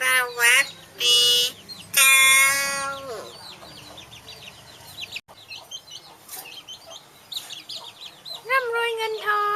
สวัสดีเจ้า ร่ำรวยเงินทอง